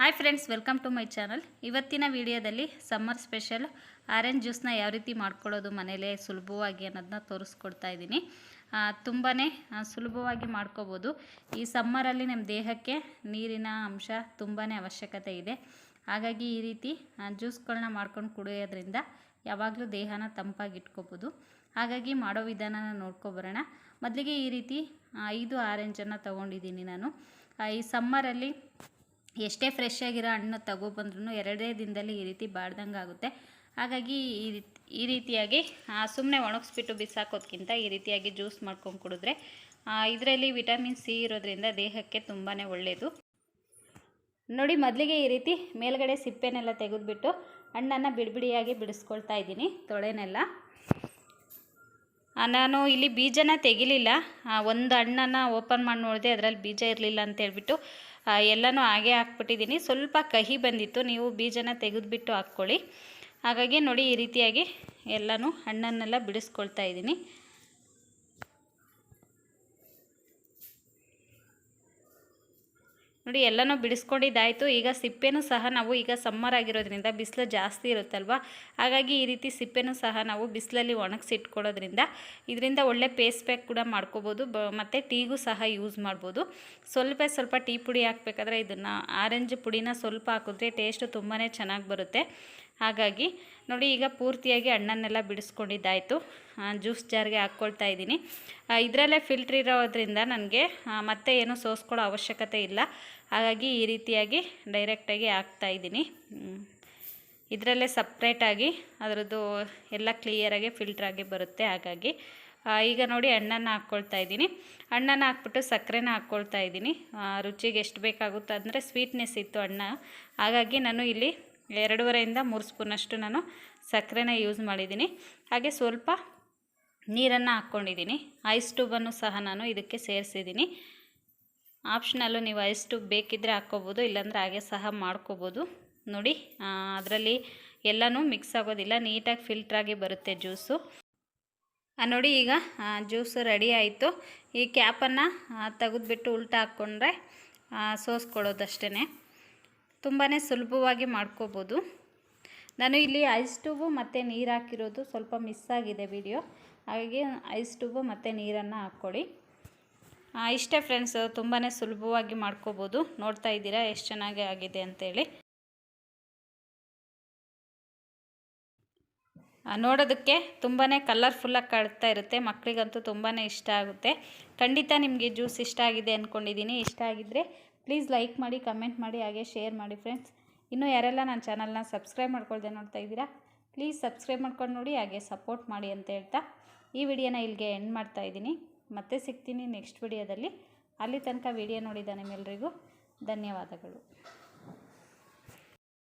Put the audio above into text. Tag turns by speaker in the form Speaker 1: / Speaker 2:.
Speaker 1: Hi friends welcome to my channel ಇವತ್ತಿನ ವಿಡಿಯೋದಲ್ಲಿ summer special orange ಜ್ಯೂಸ್ನ ಯಾವ ರೀತಿ ಮಾಡ್ಕೊಳ್ಳೋದು ಮನೇಲೇ ಸುಲಭವಾಗಿ ಅನ್ನೋದನ್ನ ತೋರಿಸ್ಕೊಡ್ತಾ ಇದ್ದೀನಿ. ತುಂಬಾ ಸುಲಭವಾಗಿ ಮಾಡ್ಕೋಬೋದು. ಈ ಸಮ್ಮರಲ್ಲಿ ನಮ್ಮ ದೇಹಕ್ಕೆ ನೀರಿನ ಅಂಶ ತುಂಬಾ ಅವಶ್ಯಕತೆ ಇದೆ. ಹಾಗಾಗಿ ಈ ರೀತಿ ಜ್ಯೂಸ್ಗಳನ್ನ ಮಾಡ್ಕೊಂಡು ಕುಡಿಯೋದ್ರಿಂದ ಯಾವಾಗಲೂ ದೇಹನ ತಂಪಾಗಿ ಇಟ್ಕೋಬೋದು. ಹಾಗಾಗಿ ಮಾಡೋ ವಿಧಾನನ ನೋಡ್ಕೊಬರೋಣ. ಮೊದಲಿಗೆ ಈ ರೀತಿ ಐದು ಆರೆಂಜನ್ನು ತೊಗೊಂಡಿದ್ದೀನಿ ನಾನು. ಈ ಸಮ್ಮರಲ್ಲಿ ಎಷ್ಟೇ ಫ್ರೆಶ್ ಆಗಿರೋ ಹಣ್ಣು ತಗೊಬಂದ್ರೂ ಎರಡೇ ದಿನದಲ್ಲಿ ಈ ರೀತಿ ಬಾಡ್ದಂಗೆ ಆಗುತ್ತೆ. ಹಾಗಾಗಿ ಈ ಈ ರೀತಿಯಾಗಿ ಸುಮ್ಮನೆ ಒಣಗಿಸ್ಬಿಟ್ಟು ಬಿಸಾಕೋದ್ಕಿಂತ ಈ ರೀತಿಯಾಗಿ ಜ್ಯೂಸ್ ಮಾಡ್ಕೊಂಡು ಕುಡಿದ್ರೆ ಇದರಲ್ಲಿ ವಿಟಮಿನ್ ಸಿ ಇರೋದ್ರಿಂದ ದೇಹಕ್ಕೆ ತುಂಬಾ ಒಳ್ಳೆಯದು ನೋಡಿ, ಮೊದಲಿಗೆ ಈ ರೀತಿ ಮೇಲ್ಗಡೆ ಸಿಪ್ಪೆನೆಲ್ಲ ತೆಗೆದುಬಿಟ್ಟು ಹಣ್ಣನ್ನು ಬಿಡಿಬಿಡಿಯಾಗಿ ಬಿಡಿಸ್ಕೊಳ್ತಾ ಇದ್ದೀನಿ ತೊಳೆನೆಲ್ಲ. ನಾನು ಇಲ್ಲಿ ಬೀಜನ ತೆಗಿಲಿಲ್ಲ. ಒಂದು ಹಣ್ಣನ್ನು ಓಪನ್ ಮಾಡಿ ನೋಡಿದೆ ಅದರಲ್ಲಿ ಬೀಜ ಇರಲಿಲ್ಲ ಅಂತ ಹೇಳ್ಬಿಟ್ಟು ಎಲ್ಲನೂ ಹಾಗೆ ಹಾಕ್ಬಿಟ್ಟಿದ್ದೀನಿ. ಸ್ವಲ್ಪ ಕಹಿ ಬಂದಿತ್ತು. ನೀವು ಬೀಜನ ತೆಗೆದುಬಿಟ್ಟು ಹಾಕ್ಕೊಳ್ಳಿ. ಹಾಗಾಗಿ ನೋಡಿ ಈ ರೀತಿಯಾಗಿ ಎಲ್ಲನೂ ಹಣ್ಣನ್ನೆಲ್ಲ ಬಿಡಿಸ್ಕೊಳ್ತಾ ಇದ್ದೀನಿ. ನೋಡಿ, ಎಲ್ಲನೂ ಬಿಡಿಸ್ಕೊಂಡಿದ್ದಾಯಿತು. ಈಗ ಸಿಪ್ಪೆನೂ ಸಹ ನಾವು ಈಗ ಸಮ್ಮರ್ ಆಗಿರೋದ್ರಿಂದ ಬಿಸಿಲು ಜಾಸ್ತಿ ಇರುತ್ತಲ್ವ? ಹಾಗಾಗಿ ಈ ರೀತಿ ಸಿಪ್ಪೆನೂ ಸಹ ನಾವು ಬಿಸಿಲಲ್ಲಿ ಒಣಗಿಸಿಟ್ಕೊಳ್ಳೋದ್ರಿಂದ ಇದರಿಂದ ಒಳ್ಳೆ ಪೇಸ್ಟ್ ಪ್ಯಾಕ್ ಕೂಡ ಮಾಡ್ಕೋಬೋದು. ಬ, ಮತ್ತು ಟೀಗೂ ಸಹ ಯೂಸ್ ಮಾಡ್ಬೋದು. ಸ್ವಲ್ಪ ಸ್ವಲ್ಪ ಟೀ ಪುಡಿ ಹಾಕ್ಬೇಕಾದ್ರೆ ಇದನ್ನು ಆರೆಂಜ್ ಪುಡಿನ ಸ್ವಲ್ಪ ಹಾಕಿದ್ರೆ ಟೇಸ್ಟು ತುಂಬಾ ಚೆನ್ನಾಗಿ ಬರುತ್ತೆ. ಹಾಗಾಗಿ ನೋಡಿ ಈಗ ಪೂರ್ತಿಯಾಗಿ ಹಣ್ಣನ್ನೆಲ್ಲ ಬಿಡಿಸ್ಕೊಂಡಿದ್ದಾಯಿತು. ಜ್ಯೂಸ್ ಜಾರ್ಗೆ ಹಾಕ್ಕೊಳ್ತಾ ಇದ್ದೀನಿ. ಇದರಲ್ಲೇ ಫಿಲ್ಟ್ರ್ ಇರೋದ್ರಿಂದ ನನಗೆ ಮತ್ತೆ ಏನು ಸೋಸ್ಕೊಳ್ಳೋ ಅವಶ್ಯಕತೆ ಇಲ್ಲ. ಹಾಗಾಗಿ ಈ ರೀತಿಯಾಗಿ ಡೈರೆಕ್ಟಾಗಿ ಹಾಕ್ತಾ ಇದ್ದೀನಿ. ಇದರಲ್ಲೇ ಸಪ್ರೇಟಾಗಿ ಅದರದ್ದು ಎಲ್ಲ ಕ್ಲಿಯರಾಗಿ ಫಿಲ್ಟ್ರಾಗಿ ಬರುತ್ತೆ. ಹಾಗಾಗಿ ಈಗ ನೋಡಿ ಹಣ್ಣನ್ನು ಹಾಕ್ಕೊಳ್ತಾ ಇದ್ದೀನಿ. ಹಣ್ಣನ್ನು ಹಾಕ್ಬಿಟ್ಟು ಸಕ್ಕರೆನ ಹಾಕ್ಕೊಳ್ತಾ ಇದ್ದೀನಿ. ರುಚಿಗೆ ಎಷ್ಟು ಬೇಕಾಗುತ್ತೋ ಅಂದರೆ ಸ್ವೀಟ್ನೆಸ್ ಇತ್ತು ಹಣ್ಣ. ಹಾಗಾಗಿ ನಾನು ಇಲ್ಲಿ ಎರಡೂವರೆಯಿಂದ ಮೂರು ಸ್ಪೂನಷ್ಟು ನಾನು ಸಕ್ಕರೆನ ಯೂಸ್ ಮಾಡಿದ್ದೀನಿ. ಹಾಗೆ ಸ್ವಲ್ಪ ನೀರನ್ನು ಹಾಕ್ಕೊಂಡಿದ್ದೀನಿ. ಐಸ್ ಟ್ಯೂಬನ್ನು ಸಹ ನಾನು ಇದಕ್ಕೆ ಸೇರಿಸಿದ್ದೀನಿ. ಆಪ್ಷನಲ್ಲು ನೀವು ಐಸ್ ಟ್ಯೂಬ್ ಬೇಕಿದ್ದರೆ ಹಾಕ್ಕೋಬೋದು, ಇಲ್ಲಾಂದರೆ ಹಾಗೆ ಸಹ ಮಾಡ್ಕೋಬೋದು. ನೋಡಿ ಅದರಲ್ಲಿ ಎಲ್ಲನೂ ಮಿಕ್ಸ್ ಆಗೋದಿಲ್ಲ, ನೀಟಾಗಿ ಫಿಲ್ಟ್ರಾಗಿ ಬರುತ್ತೆ ಜ್ಯೂಸು. ನೋಡಿ ಈಗ ಜ್ಯೂಸು ರೆಡಿ ಆಯಿತು. ಈ ಕ್ಯಾಪನ್ನು ತೆಗೆದುಬಿಟ್ಟು ಉಲ್ಟಾ ಹಾಕ್ಕೊಂಡ್ರೆ ಸೋಸ್ಕೊಳ್ಳೋದಷ್ಟೇ ತುಂಬಾ ಸುಲಭವಾಗಿ ಮಾಡ್ಕೋಬೋದು. ನಾನು ಇಲ್ಲಿ ಐಸ್ ಟ್ಯೂಬು ಮತ್ತು ನೀರು ಹಾಕಿರೋದು ಸ್ವಲ್ಪ ಮಿಸ್ ಆಗಿದೆ ವಿಡಿಯೋ ಹಾಗಾಗಿ ಐಸ್ ಟ್ಯೂಬು ಮತ್ತು ನೀರನ್ನು ಹಾಕ್ಕೊಳ್ಳಿ. ಇಷ್ಟೇ ಫ್ರೆಂಡ್ಸ್ ತುಂಬಾ ಸುಲಭವಾಗಿ ಮಾಡ್ಕೋಬೋದು. ನೋಡ್ತಾ ಇದ್ದೀರಾ, ಎಷ್ಟು ಚೆನ್ನಾಗಿ ಆಗಿದೆ ಅಂತೇಳಿ. ನೋಡೋದಕ್ಕೆ ತುಂಬಾ ಕಲರ್ಫುಲ್ಲಾಗಿ ಕಾಣ್ತಾ ಇರುತ್ತೆ. ಮಕ್ಕಳಿಗಂತೂ ತುಂಬಾ ಇಷ್ಟ ಆಗುತ್ತೆ. ಖಂಡಿತ ನಿಮಗೆ ಜ್ಯೂಸ್ ಇಷ್ಟ ಆಗಿದೆ ಅಂದ್ಕೊಂಡಿದ್ದೀನಿ ಇಷ್ಟ ಆಗಿದ್ದರೆ ಪ್ಲೀಸ್ ಲೈಕ್ ಮಾಡಿ ಕಮೆಂಟ್ ಮಾಡಿ, ಹಾಗೆ ಶೇರ್ ಮಾಡಿ ಫ್ರೆಂಡ್ಸ್ ಇನ್ನೂ ಯಾರೆಲ್ಲ ನನ್ನ ಚಾನಲ್ನ ಸಬ್ಸ್ಕ್ರೈಬ್ ಮಾಡ್ಕೊಳ್ದೆ ನೋಡ್ತಾ ಇದ್ದೀರಾ ಪ್ಲೀಸ್ ಸಬ್ಸ್ಕ್ರೈಬ್ ಮಾಡ್ಕೊಂಡು ನೋಡಿ, ಹಾಗೆ ಸಪೋರ್ಟ್ ಮಾಡಿ ಅಂತ ಹೇಳ್ತಾ ಈ ವಿಡಿಯೋನ ಇಲ್ಲಿಗೆ ಎಂಡ್ ಮಾಡ್ತಾ ಇದ್ದೀನಿ. ಮತ್ತೆ ಸಿಗ್ತೀನಿ ನೆಕ್ಸ್ಟ್ ವಿಡಿಯೋದಲ್ಲಿ. ಅಲ್ಲಿ ತನಕ ವಿಡಿಯೋ ನೋಡಿದ್ದಾನೆ ನಿಮ್ಮೆಲ್ಲರಿಗೂ ಧನ್ಯವಾದಗಳು.